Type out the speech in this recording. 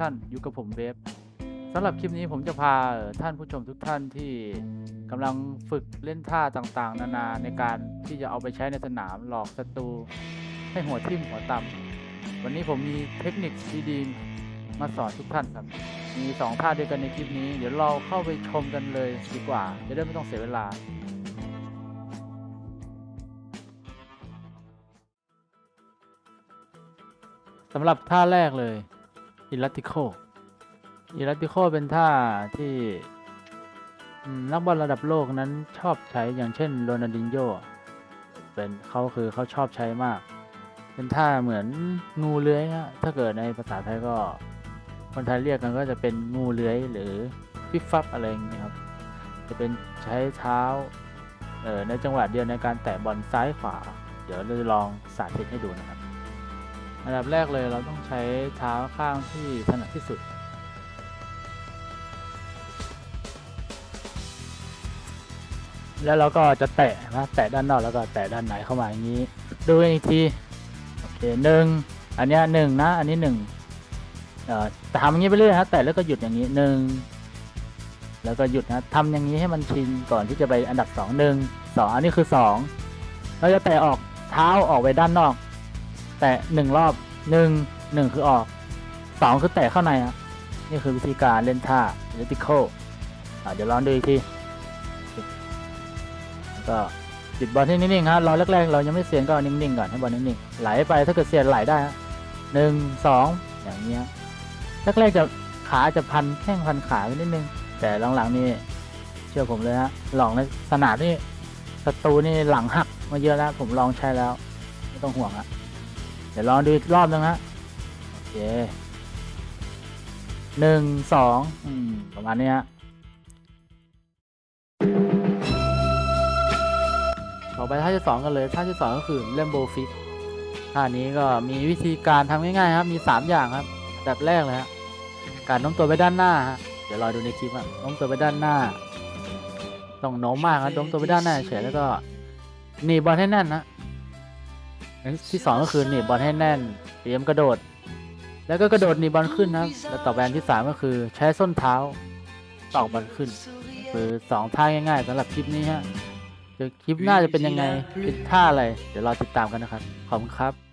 ท่านอยู่กับผมเวฟสำหรับคลิปนี้ผมจะพาท่านผู้ชมทุกท่านที่กำลังฝึกเล่นท่าต่างๆ นานาในการที่จะเอาไปใช้ในสนามหลอกศัตรูให้หัวทิ่มหัวต่ำวันนี้ผมมีเทคนิคดีๆมาสอนทุกท่านครับ มีสองท่าด้วยกันในคลิปนี้ เดี๋ยวเราเข้าไปชมกันเลยดีกว่า จะได้ไม่ต้องเสียเวลาสำหรับท่าแรกเลย อิลัติคอิลัติโคเป็นท่าที่นักบอลระดับโลกนั้นชอบใช้อย่างเช่นโรนัลดินโญ่เป็นเขาคือเขาชอบใช้มาก เป็นท่าเหมือนงูเลื้อยฮะถ้าเกิดในภาษาไทยก็ คนไทยเรียกกันก็จะเป็นงูเลื้อยหรือฟิบฟับอะไรอย่างเงี้ยครับ จะเป็นใช้เท้าในจังหวะเดียวในการแตะบอลซ้ายขวา เดี๋ยวเราจะลองสาธิตให้ดูนะครับ อันดับแรกเลยเราต้องใช้เท้าข้างที่ถนัดที่สุด แล้วเราก็จะแตะนะแตะด้านนอกแล้วก็แตะด้านในเข้ามาอย่างนี้ ดูอีกที โอเคหนึ่งอันนี้หนึ่งนะ อันนี้หนึ่งเอ่อทำอย่างนี้ไปเรื่อยฮะแตะแล้วก็หยุดอย่างนี้หนึ่งแล้วก็หยุดนะทำอย่างนี้ให้มันชินก่อนที่จะไปอันดับสองหนึ่งสองอันนี้คือสองเราจะแตะออกเท้าออกไปด้านนอก แตะหนึ่งรอบหนึ่งหนึ่งคือออกสองคือแตะเข้าในอะนี่คือวิธีการเล่นท่า elliptical เดี๋ยวลองดูอีกทีก็ปิดบอลที่นิ่งๆฮะรอแรกๆเรายังไม่เสียนก็นิ่งๆก่อนให้บอลนิ่งๆไหลไปถ้าเกิดเสียนไหลได้หนึ่งสองอย่างเงี้ยแรกๆจะขาจะพันแข้งพันขาไปนิดนึง แต่หลังๆนี่เชื่อผมเลยฮะลองในสนามนี่ศัตรูนี่หลังหักมาเยอะแล้วผมลองใช้แล้ว ไม่ต้องห่วงฮะ ดี๋ยวลองดูอีกรอบนึงฮะโอเคหนึ่งสองอประมาณนี้ฮะต่อไปท่าที่สองกันเลยท่าที่สองก็คือเล่มโบฟิกท่านี้ก็มีวิธีการทำง่ายๆครับมีสามอย่างครับอันดับแรกเลยฮะการโน้มตัวไปด้านหน้าฮะเดี๋ยวรอดูในคลิปครับโน้มตัวไปด้านหน้า ต้องโน้มมากครับโน้มตัวไปด้านหน้าเฉยแล้วก็หนีบอลให้แน่นนะ ที่สองก็คือหนีบบอลให้แน่น เตรียมกระโดด แล้วก็กระโดดหนีบบอลขึ้นนะครับ แล้วต่อไปอันที่สามก็คือใช้ส้นเท้าตอกบอลขึ้น คือสองท่าง่ายๆสำหรับคลิปนี้ฮะเดี๋ยวคลิปหน้าจะเป็นยังไงเป็นท่าอะไร เดี๋ยวรอติดตามกันนะครับ ขอบคุณครับ